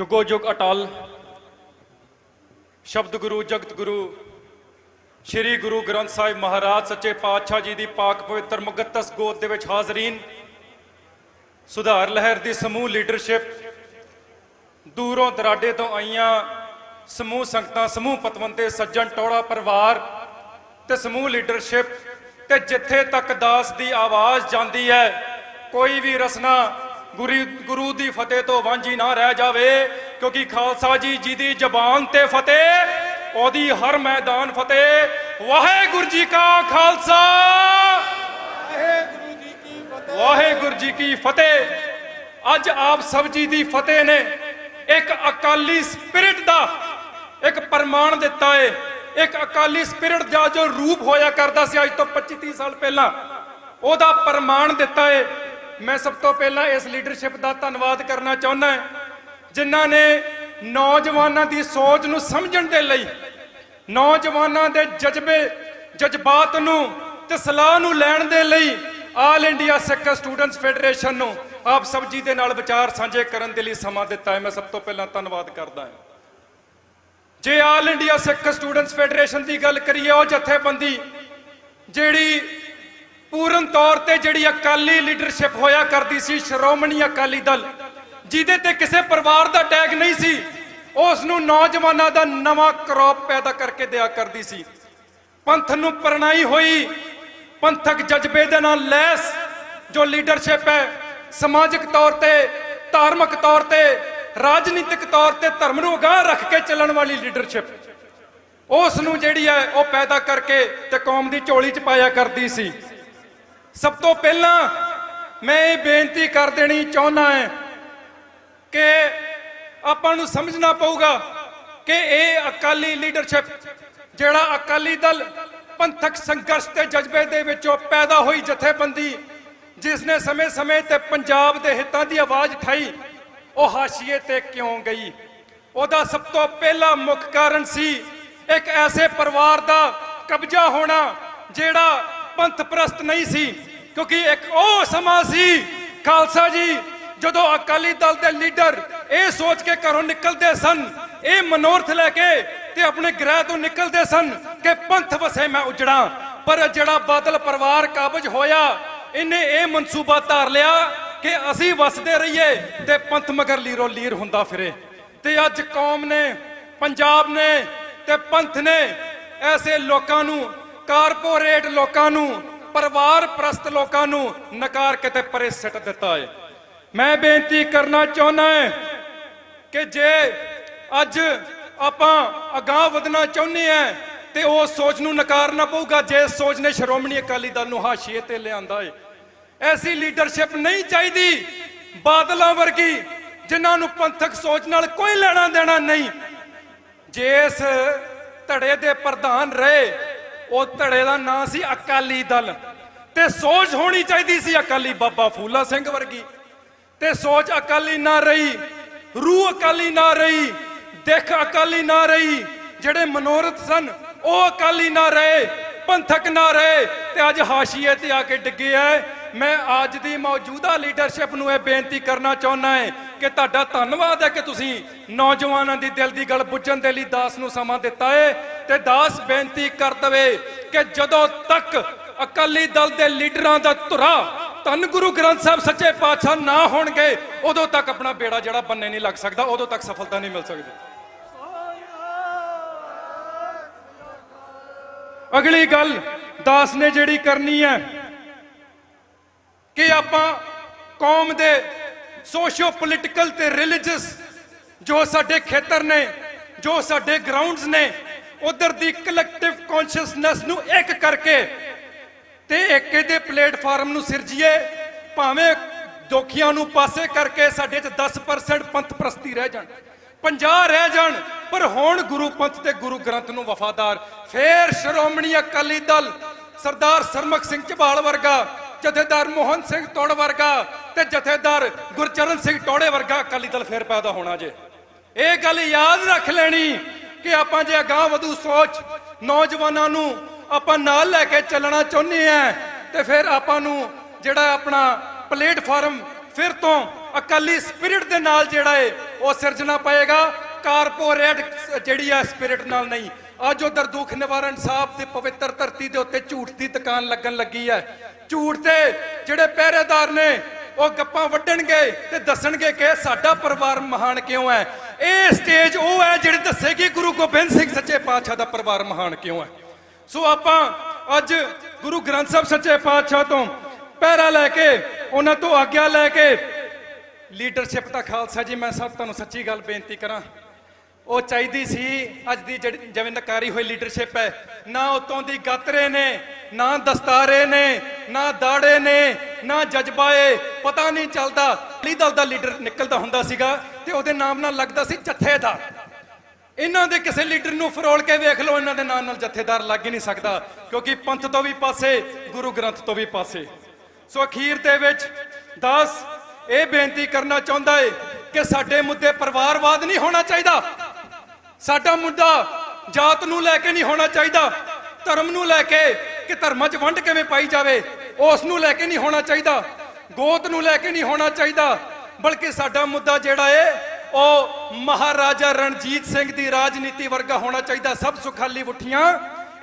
ਜੁਗੋ ਜੁਗ ਅਟਲ। ਸ਼ਬਦ ਗੁਰੂ, ਜਗਤ ਗੁਰੂ, ਸ੍ਰੀ ਗੁਰੂ ਗ੍ਰੰਥ ਸਾਹਿਬ ਮਹਾਰਾਜ, ਸੱਚੇ ਪਾਤਸ਼ਾਹ ਜੀ ਦੀ ਪਾਕ ਪਵਿੱਤਰ ਮੁਕੱਦਸ ਗੋਦ ਦੇ ਵਿੱਚ ਹਾਜ਼ਰੀਨ। ਸੁਧਾਰ ਲਹਿਰ ਦੀ ਸਮੂਹ ਲੀਡਰਸ਼ਿਪ। ਦੂਰੋਂ ਦਰਾਡੇ ਤੋਂ ਆਈਆਂ ਸਮੂਹ ਸੰਗਤਾਂ, ਸਮੂਹ ਪਤਵੰਤੇ, ਸੱਜਣ ਟੋੜਾ ਪਰਿਵਾਰ ਤੇ ਸਮੂਹ ਲੀਡਰਸ਼ਿਪ ਤੇ ਜਿੱਥੇ ਤੱਕ ਦਾਸ ਦੀ ਆਵਾਜ਼ ਜਾਂਦੀ ਹੈ, ਕੋਈ ਵੀ ਰਸਨਾ ਗੁਰੂ ਗੁਰੂ ਦੀ ਫਤਿਹ ਤੋਂ ਵਾਂਝੀ ਨਾ ਰਹਿ ਜਾਵੇ ਕਿਉਂਕਿ ਖਾਲਸਾ ਜੀ ਜੀ ਦੀ ਜ਼ਬਾਨ ਤੇ ਫਤਿਹ ਉਹਦੀ ਹਰ ਮੈਦਾਨ ਫਤਿਹ। ਵਾਹਿਗੁਰੂ ਜੀ ਕਾ ਖਾਲਸਾ। ਵਾਹਿਗੁਰੂ ਜੀ ਕੀ ਫਤਿਹ। ਵਾਹਿਗੁਰੂ ਜੀ ਕੀ ਫਤਿਹ। ਅੱਜ ਆਪ ਸਭ ਜੀ ਦੀ ਫਤਿਹ ਨੇ ਇੱਕ ਅਕਾਲੀ ਸਪਿਰਿਟ ਦਾ ਇੱਕ ਪ੍ਰਮਾਣ ਦਿੱਤਾ ਏ। ਇੱਕ ਅਕਾਲੀ ਸਪਿਰਿਟ ਦਾ ਜੋ ਰੂਪ ਹੋਇਆ ਕਰਦਾ ਸੀ ਅੱਜ ਤੋਂ 25 30 ਸਾਲ ਪਹਿਲਾਂ ਉਹਦਾ ਪ੍ਰਮਾਣ ਦਿੱਤਾ ਏ। ਮੈਂ ਸਭ ਤੋਂ ਪਹਿਲਾਂ ਇਸ ਲੀਡਰਸ਼ਿਪ ਦਾ ਧੰਨਵਾਦ ਕਰਨਾ ਚਾਹੁੰਦਾ ਜਿਨ੍ਹਾਂ ਨੇ ਨੌਜਵਾਨਾਂ ਦੀ ਸੋਚ ਨੂੰ ਸਮਝਣ ਦੇ ਲਈ, ਨੌਜਵਾਨਾਂ ਦੇ ਜਜ਼ਬੇ, ਜਜ਼ਬਾਤ ਨੂੰ ਤੇ ਸਲਾਹ ਨੂੰ ਲੈਣ ਦੇ ਲਈ all India Sikh students federation ਨੂੰ ਆਪ ਸਭ ਜੀ ਦੇ ਨਾਲ ਵਿਚਾਰ ਸਾਂਝੇ ਕਰਨ ਦੇ ਲਈ ਸਮਾਂ ਦਿੱਤਾ ਹੈ। ਮੈਂ ਸਭ ਤੋਂ ਪਹਿਲਾਂ ਧੰਨਵਾਦ ਕਰਦਾ ਹਾਂ। ਜੇ all India Sikh students federation ਦੀ ਗੱਲ ਕਰੀਏ, ਉਹ ਜਥੇਬੰਦੀ ਜਿਹੜੀ ਪੂਰਨ ਤੌਰ ਤੇ ਜਿਹੜੀ ਅਕਾਲੀ ਲੀਡਰਸ਼ਿਪ ਹੋਇਆ ਕਰਦੀ ਸੀ, ਸ਼੍ਰੋਮਣੀ ਅਕਾਲੀ ਦਲ। ਜਿਹਦੇ ਤੇ ਕਿਸੇ ਪਰਿਵਾਰ ਦਾ ਟੈਗ ਨਹੀਂ ਸੀ, ਉਸ ਨੂੰ ਨੌਜਵਾਨਾਂ ਦਾ ਨਵਾਂ ਕਰੋਪ ਪੈਦਾ ਕਰਕੇ ਦਿਆ ਕਰਦੀ ਸੀ। ਪੰਥ ਨੂੰ ਪਰਣਾਈ ਹੋਈ, ਪੰਥਕ ਜਜ਼ਬੇ ਦੇ ਨਾਲ ਲੈਸ ਜੋ ਲੀਡਰਸ਼ਿਪ ਹੈ, ਸਮਾਜਿਕ ਤੌਰ ਤੇ, ਧਾਰਮਿਕ ਤੌਰ ਤੇ, ਰਾਜਨੀਤਿਕ ਤੌਰ ਤੇ ਧਰਮ ਨੂੰ ਅਗਾਂਹ ਰੱਖ ਕੇ ਚੱਲਣ ਵਾਲੀ ਲੀਡਰਸ਼ਿਪ। ਉਸ ਨੂੰ ਜਿਹੜੀ ਹੈ, ਉਹ ਪੈਦਾ ਕਰਕੇ ਤੇ ਕੌਮ ਦੀ ਝੋਲੀ 'ਚ ਪਾਇਆ ਕਰਦੀ ਸੀ। ਸਭ ਤੋਂ ਪਹਿਲਾਂ ਮੈਂ ਇਹ ਬੇਨਤੀ ਕਰ ਦੇਣੀ ਚਾਹੁੰਦਾ ਹਾਂ ਕਿ ਆਪਾਂ ਨੂੰ ਸਮਝਣਾ ਪਊਗਾ ਕਿ ਇਹ ਅਕਾਲੀ ਲੀਡਰਸ਼ਿਪ, ਜਿਹੜਾ ਅਕਾਲੀ ਦਲ ਪੰਥਕ ਸੰਘਰਸ਼ ਤੇ ਜਜ਼ਬੇ ਦੇ ਵਿੱਚੋਂ ਪੈਦਾ ਹੋਈ ਜਥੇਬੰਦੀ, ਜਿਸ ਨੇ ਸਮੇਂ-ਸਮੇਂ ਤੇ ਪੰਜਾਬ ਦੇ ਹਿੱਤਾਂ ਦੀ ਆਵਾਜ਼ ਉਠਾਈ, ਉਹ ਹਾਸ਼ੀਏ ਤੇ ਕਿਉਂ ਗਈ? ਉਹਦਾ ਸਭ ਤੋਂ ਪਹਿਲਾ ਮੁੱਖ ਕਾਰਨ ਸੀ ਇੱਕ ਐਸੇ ਪਰਿਵਾਰ ਦਾ ਕਬਜ਼ਾ ਹੋਣਾ, ਜਿਹੜਾ ਪੰਥ ਪ੍ਰਸਤ ਨਹੀਂ ਸੀ, ਕਿਉਂਕਿ ਇੱਕ ਉਹ ਸਮਾਂ ਸੀ, ਖਾਲਸਾ ਜੀ, ਜਦੋਂ ਅਕਾਲੀ ਦਲ ਦੇ ਲੀਡਰ ਇਹ ਸੋਚ ਕੇ ਘਰੋਂ ਨਿਕਲਦੇ ਸਨ, ਇਹ ਮਨੋਰਥ ਲੈ ਕੇ ਤੇ ਆਪਣੇ ਗ੍ਰਹਿ ਤੋਂ ਨਿਕਲਦੇ ਸਨ ਕਿ ਪੰਥ ਵਸੇ ਮੈਂ ਉਜੜਾਂ। ਪਰ ਜਿਹੜਾ ਬਾਦਲ ਪਰਿਵਾਰ ਕਾਬਜ ਹੋਇਆ, ਇਹਨੇ ਇਹ ਮਨਸੂਬਾ ਧਾਰ ਲਿਆ ਕਿ ਅਸੀਂ ਵਸਦੇ ਰਹੀਏ ਤੇ ਪੰਥ ਮਗਰ ਲੀਰੋ ਲੀਰ ਹੁੰਦਾ ਫਿਰੇ। ਤੇ ਅੱਜ ਕੌਮ ਨੇ, ਪੰਜਾਬ ਨੇ ਤੇ ਪੰਥ ਨੇ ਐਸੇ ਲੋਕਾਂ ਨੂੰ ਕਾਰਪੋਰੇਟ ਲੋਕਾਂ ਨੂੰ, ਪਰਿਵਾਰ ਪ੍ਰਸਤ ਲੋਕਾਂ ਨੂੰ ਨਕਾਰ ਕਿਤੇ ਪਰੇ ਸਿੱਟ ਦਿੱਤਾ ਹੈ ਮੈਂ ਬੇਨਤੀ ਕਰਨਾ ਚਾਹੁੰਦਾ ਹਾਂ ਕਿ ਜੇ ਅੱਜ ਆਪਾਂ ਅਗਾਹ ਵਧਣਾ ਚਾਹੁੰਦੇ ਆ, ਤੇ ਉਹ ਸੋਚ ਨੂੰ ਨਕਾਰਨਾ ਪਊਗਾ, ਜੇ ਸੋਚ ਨੇ ਸ਼੍ਰੋਮਣੀ ਅਕਾਲੀ ਦਲ ਨੂੰ ਹਾਸ਼ੀਏ ਤੇ ਲਿਆਂਦਾ ਏ। ਐਸੀ ਲੀਡਰਸ਼ਿਪ ਨਹੀਂ ਚਾਹੀਦੀ ਬਾਦਲਾਂ ਵਰਗੀ, ਜਿਨ੍ਹਾਂ ਨੂੰ ਪੰਥਕ ਸੋਚ ਨਾਲ ਕੋਈ ਲੈਣਾ ਦੇਣਾ ਨਹੀਂ। ਜੇ ਇਸ ਧੜੇ ਦੇ ਪ੍ਰਧਾਨ ਰਹੇ ਉਹ ਧੜੇ ਦਾ ਨਾਂ ਸੀ ਅਕਾਲੀ ਦਲ। ਤੇ ਸੋਚ ਹੋਣੀ ਚਾਹੀਦੀ ਸੀ ਅਕਾਲੀ ਬਾਬਾ ਫੂਲਾ ਸਿੰਘ ਵਰਗੀ। ਤੇ ਸੋਚ ਅਕਾਲੀ ਨਾ ਰਹੀ, ਰੂਹ ਅਕਾਲੀ ਨਾ ਰਹੀ, ਦੇਖ ਅਕਾਲੀ ਨਾ ਰਹੀ, ਜਿਹੜੇ ਮਨੋਰਥ ਸਨ, ਉਹ ਅਕਾਲੀ ਨਾ ਰਹੇ, ਪੰਥਕ ਨਾ ਰਹੇ। ਤੇ ਅੱਜ ਹਾਸ਼ੀਏ ਤੇ ਆ ਕੇ ਡਿੱਗੇ ਐ। ਮੈਂ ਅੱਜ ਦੀ ਮੌਜੂਦਾ ਲੀਡਰਸ਼ਿਪ ਨੂੰ ਇਹ ਬੇਨਤੀ ਕਰਨਾ ਚਾਹੁੰਦਾ ਹਾਂ ਕਿ ਤੁਹਾਡਾ ਧੰਨਵਾਦ ਹੈ ਕਿ ਤੁਸੀਂ ਨੌਜਵਾਨਾਂ ਦੀ ਦਿਲ ਦੀ ਗੱਲ ਬੁੱਝਣ ਦੇ ਲਈ ਦਾਸ ਨੂੰ ਸਮਾਂ ਦਿੱਤਾ ਹੈ ਤੇ ਦਾਸ ਬੇਨਤੀ ਕਰ ਦਵੇ ਕਿ ਜਦੋਂ ਤੱਕ ਅਕਾਲੀ ਦਲ ਦੇ ਲੀਡਰਾਂ ਦਾ ਧੁਰਾ ਧੰਨ ਗੁਰੂ ਗ੍ਰੰਥ ਸਾਹਿਬ ਸੱਚੇ ਪਾਤਸ਼ਾਹ ਨਾ ਹੋਣਗੇ, ਉਦੋਂ ਤੱਕ ਆਪਣਾ ਬੇੜਾ ਜਿਹੜਾ ਬੰਨੇ ਨਹੀਂ ਲੱਗ ਸਕਦਾ, ਉਦੋਂ ਤੱਕ ਸਫਲਤਾ ਨਹੀਂ ਮਿਲ ਸਕਦੀ। ਅਗਲੀ ਗੱਲ ਦਾਸ ਨੇ ਜਿਹੜੀ ਕਰਨੀ ਹੈ ਕਿ ਆਪਾਂ ਕੌਮ ਦੇ ਸੋਸ਼ੀਓ ਪੋਲਿਟੀਕਲ ਤੇ ਰਿਲੀਜੀਅਸ ਜੋ ਸਾਡੇ ਖੇਤਰ ਨੇ, ਜੋ ਸਾਡੇ ਗਰਾਊਂਡਸ ਨੇ, ਉਧਰ ਦੀ ਕਲੈਕਟਿਵ ਕੌਨਸ਼ੀਅਸਨੈਸ ਨੂੰ ਇੱਕ ਕਰਕੇ ਤੇ ਇੱਕ ਇਹਦੇ ਪਲੇਟਫਾਰਮ ਨੂੰ ਸਿਰਜੀਏ, ਭਾਵੇਂ ਦੋਖੀਆਂ ਨੂੰ ਪਾਸੇ ਕਰਕੇ ਸਾਡੇ ਚ 10% ਪੰਥ ਪ੍ਰਸਤੀ ਰਹਿ ਜਾਣ 50 ਰਹਿ ਜਾਣ, ਪਰ ਹੁਣ ਗੁਰੂ ਪੰਥ ਤੇ ਗੁਰੂ ਗ੍ਰੰਥ ਨੂੰ ਵਫਾਦਾਰ ਫੇਰ ਸ਼੍ਰੋਮਣੀ ਅਕਾਲੀ ਦਲ ਸਰਦਾਰ ਸਰਮਖ ਸਿੰਘ ਝਬਾਲ ਵਰਗਾ ਜਥੇਦਾਰ ਮੋਹਨ ਸਿੰਘ ਤੋੜ ਵਰਗਾ ਤੇ ਜਥੇਦਾਰ ਗੁਰਚਰਨ ਸਿੰਘ ਟੋੜੇ ਵਰਗਾ ਅਕਾਲੀ ਦਲ ਫੇਰ ਪੈਦਾ ਹੋਣਾ ਜੇ। ਇਹ ਗੱਲ ਯਾਦ ਰੱਖ ਲੈਣੀ ਕਿ ਆਪਾਂ ਜੇ ਅਗਾਹ ਵਧੂ ਸੋਚ, ਨੌਜਵਾਨਾਂ ਨੂੰ ਆਪਾਂ ਨਾਲ ਲੈ ਕੇ ਚੱਲਣਾ ਚਾਹੁੰਦੇ ਆ ਤੇ ਫਿਰ ਆਪਾਂ ਨੂੰ ਜਿਹੜਾ ਆਪਣਾ ਪਲੇਟਫਾਰਮ ਫਿਰ ਤੋਂ ਅਕਾਲੀ ਸਪਿਰਿਟ ਦੇ ਨਾਲ ਜਿਹੜਾ ਏ, ਉਹ ਸਿਰਜਣਾ ਪਏਗਾ। ਕਾਰਪੋਰੇਟ ਜਿਹੜੀ ਹੈ ਸਪਿਰਿਟ ਨਾਲ ਨਹੀਂ। ਅੱਜ ਉਧਰ ਦੁੱਖ ਨਿਵਾਰਨ ਸਾਹਿਬ ਦੀ ਪਵਿੱਤਰ ਧਰਤੀ ਦੇ ਉੱਤੇ ਝੂਠ ਦੀ ਦੁਕਾਨ ਲੱਗਣ ਲੱਗੀ ਹੈ ਝੂਠ ਤੇ ਜਿਹੜੇ ਪਹਿਰੇਦਾਰ ਨੇ, ਉਹ ਗੱਪਾਂ ਵੱਢਣਗੇ ਤੇ ਦੱਸਣਗੇ ਕਿ ਸਾਡਾ ਪਰਿਵਾਰ ਮਹਾਨ ਕਿਉਂ ਹੈ। ਇਹ ਸਟੇਜ ਉਹ ਹੈ ਜਿਹੜੀ ਦੱਸੇਗੀ ਗੁਰੂ ਗੋਬਿੰਦ ਸਿੰਘ ਸੱਚੇ ਪਾਤਸ਼ਾਹ ਦਾ ਪਰਿਵਾਰ ਮਹਾਨ ਕਿਉਂ ਹੈ। ਸੋ ਆਪਾਂ ਅੱਜ ਗੁਰੂ ਗ੍ਰੰਥ ਸਾਹਿਬ ਸੱਚੇ ਪਾਤਸ਼ਾਹ ਤੋਂ ਪਹਿਰਾ ਲੈ ਕੇ, ਉਹਨਾਂ ਤੋਂ ਆਗਿਆ ਲੈ ਕੇ ਲੀਡਰਸ਼ਿਪ ਦਾ ਖਾਲਸਾ ਜੀ, ਮੈਂ ਸਭ ਤੁਹਾਨੂੰ ਸੱਚੀ ਗੱਲ ਬੇਨਤੀ ਕਰਾਂ। ਉਹ ਚਾਹੀਦੀ ਸੀ, ਅੱਜ ਦੀ ਜਿਹੜੀ ਜਿਵੇਂ ਨਕਾਰੀ ਹੋਈ ਲੀਡਰਸ਼ਿਪ ਹੈ, ਨਾ ਉਤੋਂ ਦੀ ਗਾਤਰੇ ਨੇ, ਨਾ ਦਸਤਾਰੇ ਨੇ, ਨਾ ਦਾੜੇ ਨੇ, ਨਾ ਜਜ਼ਬਾ ਏ, ਪਤਾ ਨਹੀਂ ਚੱਲਦਾ ਅਕਾਲੀ ਦਲ ਦਾ ਲੀਡਰ ਨਿਕਲਦਾ ਹੁੰਦਾ ਸੀਗਾ ਤੇ ਉਹਦੇ ਨਾਮ ਨਾਲ ਲੱਗਦਾ ਸੀ ਜਥੇਦਾਰ। ਇਹਨਾਂ ਦੇ ਕਿਸੇ ਲੀਡਰ ਨੂੰ ਫਰੋਲ ਕੇ ਵੇਖ ਲਓ, ਇਹਨਾਂ ਦੇ ਨਾਮ ਨਾਲ ਜਥੇਦਾਰ ਲੱਗ ਹੀ ਨਹੀਂ ਸਕਦਾ, ਕਿਉਂਕਿ ਪੰਥ ਤੋਂ ਵੀ ਪਾਸੇ, ਗੁਰੂ ਗ੍ਰੰਥ ਤੋਂ ਵੀ ਪਾਸੇ। ਸੋ ਅਖੀਰ ਦੇ ਵਿੱਚ ਦਾਸ ਇਹ ਬੇਨਤੀ ਕਰਨਾ ਚਾਹੁੰਦਾ ਏ ਕਿ ਸਾਡੇ ਮੁੱਦੇ ਪਰਿਵਾਰਵਾਦ ਨਹੀਂ ਹੋਣਾ ਚਾਹੀਦਾ। ਸਾਡਾ ਮੁੱਦਾ ਜਾਤ ਨੂੰ ਲੈ ਕੇ ਨਹੀਂ ਹੋਣਾ ਚਾਹੀਦਾ, ਧਰਮ ਨੂੰ ਲੈ ਕੇ ਕਿ ਧਰਮਾਂ 'ਚ ਵੰਡ ਕਿਵੇਂ ਪਾਈ ਜਾਵੇ, ਉਸ ਨੂੰ ਲੈ ਕੇ ਨਹੀਂ ਹੋਣਾ ਚਾਹੀਦਾ, ਗੋਤ ਨੂੰ ਲੈ ਕੇ ਨਹੀਂ ਹੋਣਾ ਚਾਹੀਦਾ, ਬਲਕਿ ਸਾਡਾ ਮੁੱਦਾ ਜਿਹੜਾ ਏ, ਉਹ ਮਹਾਰਾਜਾ ਰਣਜੀਤ ਸਿੰਘ ਦੀ ਰਾਜਨੀਤੀ ਵਰਗਾ ਹੋਣਾ ਚਾਹੀਦਾ, ਸਭ ਸੁਖਾਲੀ ਉਠੀਆਂ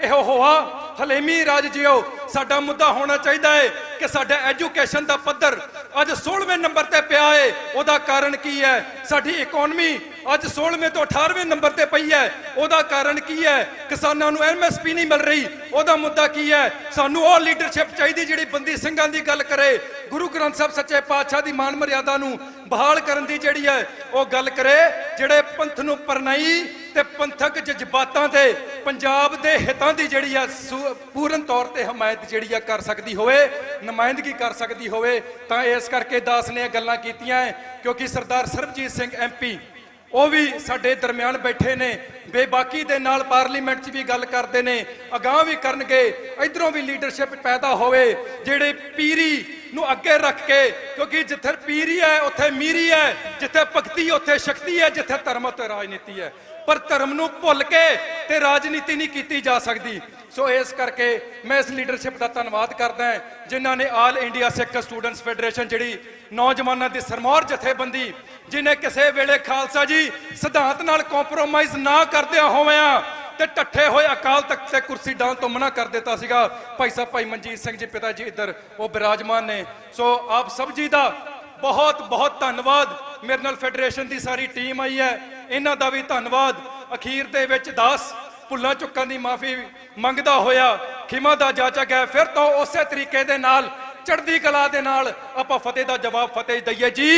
ਇਹੋ ਹੋਆ ਹਲੇਮੀ ਰਾਜ ਜਿਓ, ਸਾਡਾ ਮੁੱਦਾ ਹੋਣਾ ਚਾਹੀਦਾ ਹੈ ਕਿ ਸਾਡਾ ਐਜੂਕੇਸ਼ਨ ਦਾ ਪੱਧਰ ਅੱਜ 16ਵੇਂ ਨੰਬਰ ਤੇ ਪਿਆ ਹੈ ਉਹਦਾ ਕਾਰਨ ਕੀ ਹੈ? ਸਾਡੀ ਇਕਨੋਮੀ ਅੱਜ 16ਵੇਂ ਤੋਂ 18ਵੇਂ ਨੰਬਰ ਤੇ ਪਈ ਹੈ। ਉਹਦਾ ਕਾਰਨ ਕੀ ਹੈ? ਕਿਸਾਨਾਂ ਨੂੰ ਐਮਐਸਪੀ ਨਹੀਂ ਮਿਲ ਰਹੀ। ਉਹਦਾ ਮੁੱਦਾ ਕੀ ਹੈ? ਸਾਨੂੰ ਉਹ ਲੀਡਰਸ਼ਿਪ ਚਾਹੀਦੀ ਜਿਹੜੀ ਬੰਦੀ ਸਿੰਘਾਂ ਦੀ ਗੱਲ ਕਰੇ। ਗੁਰੂ ਗ੍ਰੰਥ ਸਾਹਿਬ ਸੱਚੇ ਪਾਤਸ਼ਾਹ ਦੀ ਮਾਨ ਮਰਿਆਦਾ ਨੂੰ ਬਹਾਲ ਕਰਨ ਦੀ ਜਿਹੜੀ ਹੈ, ਉਹ ਗੱਲ ਕਰੇ, ਜਿਹੜੇ ਪੰਥ ਨੂੰ ਪਰਨਾਈ ਤੇ ਪੰਥਕ ਜਜ਼ਬਾਤਾਂ ਤੇ ਪੰਜਾਬ ਦੇ ਹਿੱਤਾਂ ਦੀ ਜਿਹੜੀ ਆ ਸੂ- ਪੂਰਨ ਤੌਰ ਤੇ ਹਮਾਇਤ ਜਿਹੜੀ ਆ ਕਰ ਸਕਦੀ ਹੋਵੇ, ਨੁਮਾਇੰਦਗੀ ਕਰ ਸਕਦੀ ਹੋਵੇ, ਤਾਂ ਇਸ ਕਰਕੇ ਦਾਸ ਨੇ ਇਹ ਗੱਲਾਂ ਕੀਤੀਆਂ ਹੈ, ਕਿਉਂਕਿ ਸਰਦਾਰ ਸਰਬਜੀਤ ਸਿੰਘ ਐਮਪੀ ਉਹ ਵੀ ਸਾਡੇ ਦਰਮਿਆਨ ਬੈਠੇ ਨੇ, ਬੇਬਾਕੀ ਦੇ ਨਾਲ ਪਾਰਲੀਮੈਂਟ 'ਚ ਵੀ ਗੱਲ ਕਰਦੇ ਨੇ, ਅਗਾਹ ਵੀ ਕਰਨਗੇ, ਇਧਰੋਂ ਵੀ ਲੀਡਰਸ਼ਿਪ ਪੈਦਾ ਹੋਵੇ, ਜਿਹੜੇ ਪੀਰੀ ਨੂੰ ਅੱਗੇ ਰੱਖ ਕੇ, ਕਿਉਂਕਿ ਜਿੱਥੇ ਪੀਰੀ ਹੈ, ਉੱਥੇ ਮੀਰੀ ਹੈ, ਜਿੱਥੇ ਭਗਤੀ, ਉੱਥੇ ਸ਼ਕਤੀ ਹੈ, ਜਿੱਥੇ ਧਰਮ ਉੱਥੇ ਰਾਜਨੀਤੀ ਹੈ। ਪਰ ਧਰਮ ਨੂੰ ਭੁੱਲ ਕੇ ਤੇ ਰਾਜਨੀਤੀ ਨਹੀਂ ਕੀਤੀ ਜਾ ਸਕਦੀ। ਸੋ ਇਸ ਕਰਕੇ ਮੈਂ ਇਸ ਲੀਡਰਸ਼ਿਪ ਦਾ ਧੰਨਵਾਦ ਕਰਦਾ ਹਾਂ, ਜਿਨ੍ਹਾਂ ਨੇ all India Sikh students federation ਜਿਹੜੀ ਨੌਜਵਾਨਾਂ ਦੀ ਸਰਮੌਰ ਜਥੇਬੰਦੀ, ਜਿਨੇ ਕਿਸੇ ਵੇਲੇ ਖਾਲਸਾ ਜੀ ਸਿਧਾਂਤ ਨਾਲ ਕੰਪਰੋਮਾਈਜ਼ ਨਾ ਕਰਦਿਆਂ ਹੋਵਿਆਂ ਤੇ ਟੱਠੇ ਹੋਏ ਅਕਾਲ ਤਖਤ ਤੇ ਕੁਰਸੀ ਡਾਉਣ ਤੋਂ ਮਨਾ ਕਰ ਦਿੱਤਾ ਸੀਗਾ। ਭਾਈ ਸਾਹਿਬ, ਭਾਈ ਮਨਜੀਤ ਸਿੰਘ ਜੀ, ਪਿਤਾ ਜੀ ਇੱਧਰ, ਉਹ ਬਿਰਾਜਮਾਨ ਨੇ। ਸੋ ਆਪ ਸਭ ਜੀ ਦਾ ਬਹੁਤ ਬਹੁਤ ਧੰਨਵਾਦ। ਮੇਰੇ ਨਾਲ ਫੈਡਰੇਸ਼ਨ ਦੀ ਸਾਰੀ ਟੀਮ ਆਈ ਹੈ। ਇਹਨਾਂ ਦਾ ਵੀ ਧੰਨਵਾਦ। ਅਖੀਰ ਦੇ ਵਿੱਚ ਦਾਸ ਭੁੱਲਾਂ ਚੁੱਕਾਂ ਦੀ ਮਾਫੀ ਮੰਗਦਾ ਹੋਇਆ ਖਿਮਾ ਦਾ ਜਾਚਕ ਗਿਆ। ਫਿਰ ਤੋਂ ਉਸੇ ਤਰੀਕੇ ਦੇ ਨਾਲ, ਚੜ੍ਹਦੀ ਕਲਾ ਦੇ ਨਾਲ ਆਪਾਂ ਫਤਿਹ ਦਾ ਜਵਾਬ ਫਤਿਹ ਦਈਏ ਜੀ।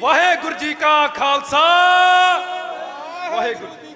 ਵਾਹਿਗੁਰੂ ਜੀ ਕਾ ਖਾਲਸਾ। ਵਾਹਿਗੁਰੂ ਜੀ